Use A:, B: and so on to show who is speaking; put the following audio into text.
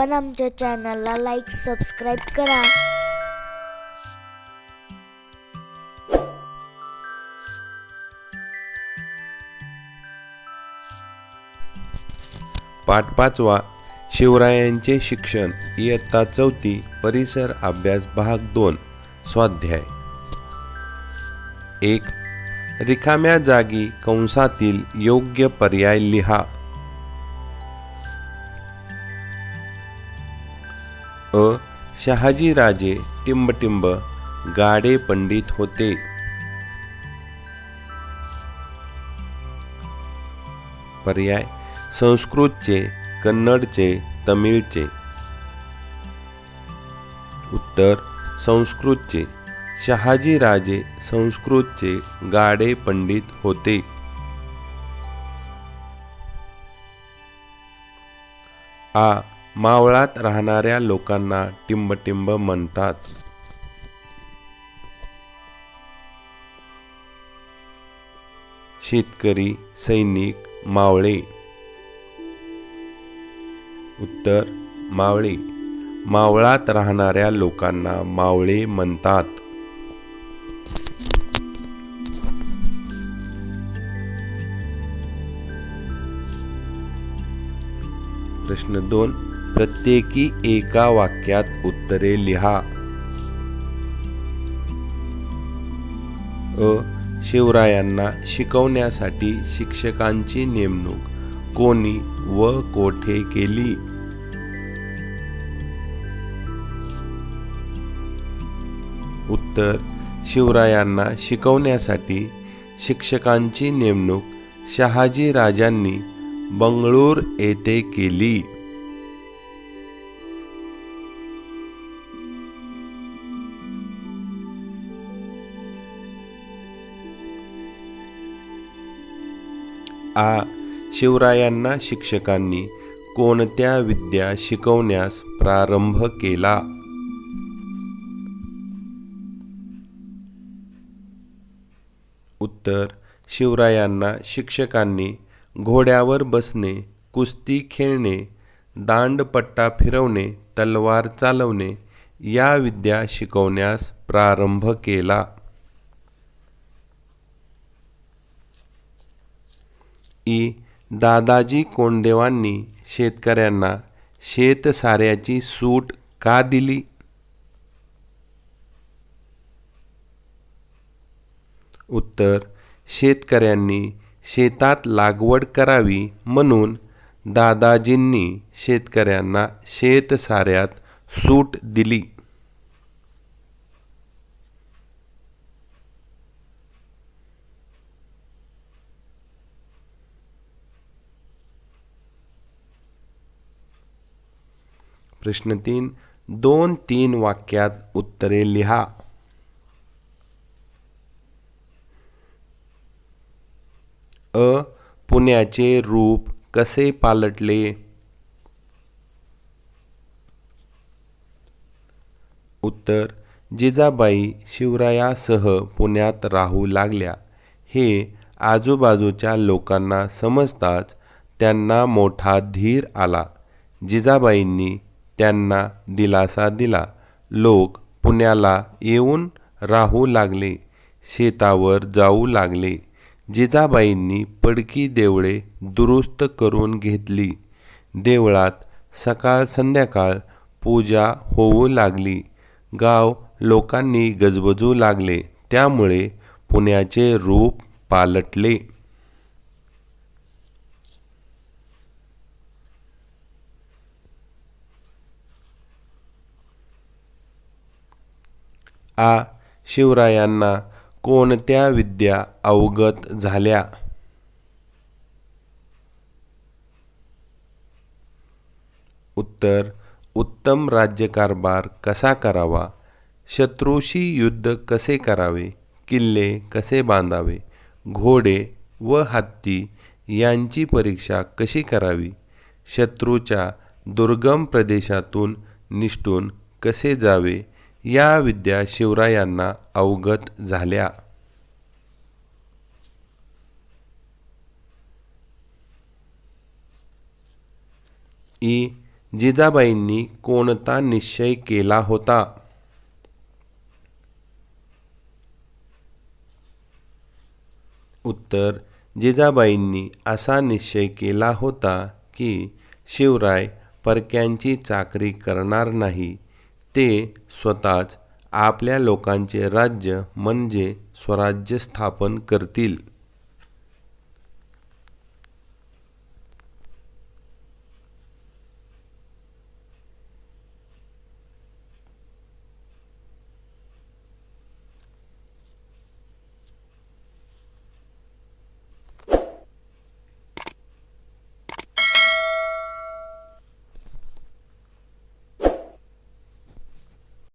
A: आपण आमच्या चॅनलला लाईक सबस्क्राईब करा.
B: पाठ पाचवा शिवरायांचे शिक्षण इयत्ता चौथी परिसर अभ्यास भाग दोन स्वाध्याय. एक रिकाम्या जागी कंसातील योग्य पर्याय लिहा. अ शहाजीराजे टिंबटिंब गाडे पंडित होते. पर्याय संस्कृतचे कन्नडचे तमिळचे. उत्तर संस्कृतचे. शहाजीराजे संस्कृतचे गाडे पंडित होते. आ मावळात राहणाऱ्या लोकांना टिंबटिंब म्हणतात. शेतकरी सैनिक मावळे. उत्तर मावळे. मावळात राहणाऱ्या लोकांना मावळे म्हणतात. प्रश्न दोन. प्रत्येकी एका वाक्यात उत्तरे लिहा. अ. शिवरायांना शिकवण्यासाठी शिक्षकांची नेमणूक. कोणी व कोठे केली? उत्तर. शिवरायांना शिकवण्यासाठी शिक्षकांची नेमणूक शहाजी राजांनी बंगळूर येथे केली. आ. शिवरायांना शिक्षकांनी कोणत्या विद्या शिकवण्यास प्रारंभ केला? उत्तर. शिवरायांना शिक्षकांनी घोड्यावर बसणे कुस्ती खेळणे दांडपट्टा फिरवणे तलवार चालवणे या विद्या शिकवण्यास प्रारंभ केला. ई दादाजी कोंडदेवांनी शेतकऱ्यांना शेतसाऱ्याची सूट का दिली? उत्तर शेतकऱ्यांनी शेतात लागवड करावी म्हणून दादाजींनी शेतकऱ्यांना शेतसाऱ्यात सूट दिली. प्रश्न तीन दोन तीन वाक्यात उत्तरे लिहा. अ पुण्याचे रूप कसे पालटले? उत्तर जिजाबाई शिवरायासह पुण्यात राहू लागल्या. हे आजूबाजूच्या लोकांना समजताच त्यांना मोठा धीर आला. जिजाबाईंनी त्यांना दिलासा दिला. लोक पुण्याला येऊन राहू लागले. शेतावर जाऊ लागले. जिजाबाईंनी पडकी देवळे दुरुस्त करून घेतली. देवळात सकाळ संध्याकाळ पूजा होऊ लागली. गाव लोकांनी गजबजू लागले. त्यामुळे पुण्याचे रूप पालटले. आ शिवरायांना कोणत्या विद्या अवगत झाल्या? उत्तर उत्तम राज्यकारभार कसा करावा? शत्रूशी युद्ध कसे करावे? किल्ले कसे बांधावे? घोडे व हत्ती यांची परीक्षा कशी करावी? शत्रूच्या दुर्गम प्रदेशातून निष्ठून कसे जावे? या विद्या शिवरायांना अवगत झाल्या. ई. जिजाबाईंनी कोणता निश्चय केला होता? उत्तर जिजाबाईंनी असा निश्चय केला होता की शिवराय परक्यांची चाकरी करणार नाही. ते स्वतःच आपल्या लोकांचे राज्य म्हणजे स्वराज्य स्थापन करतील.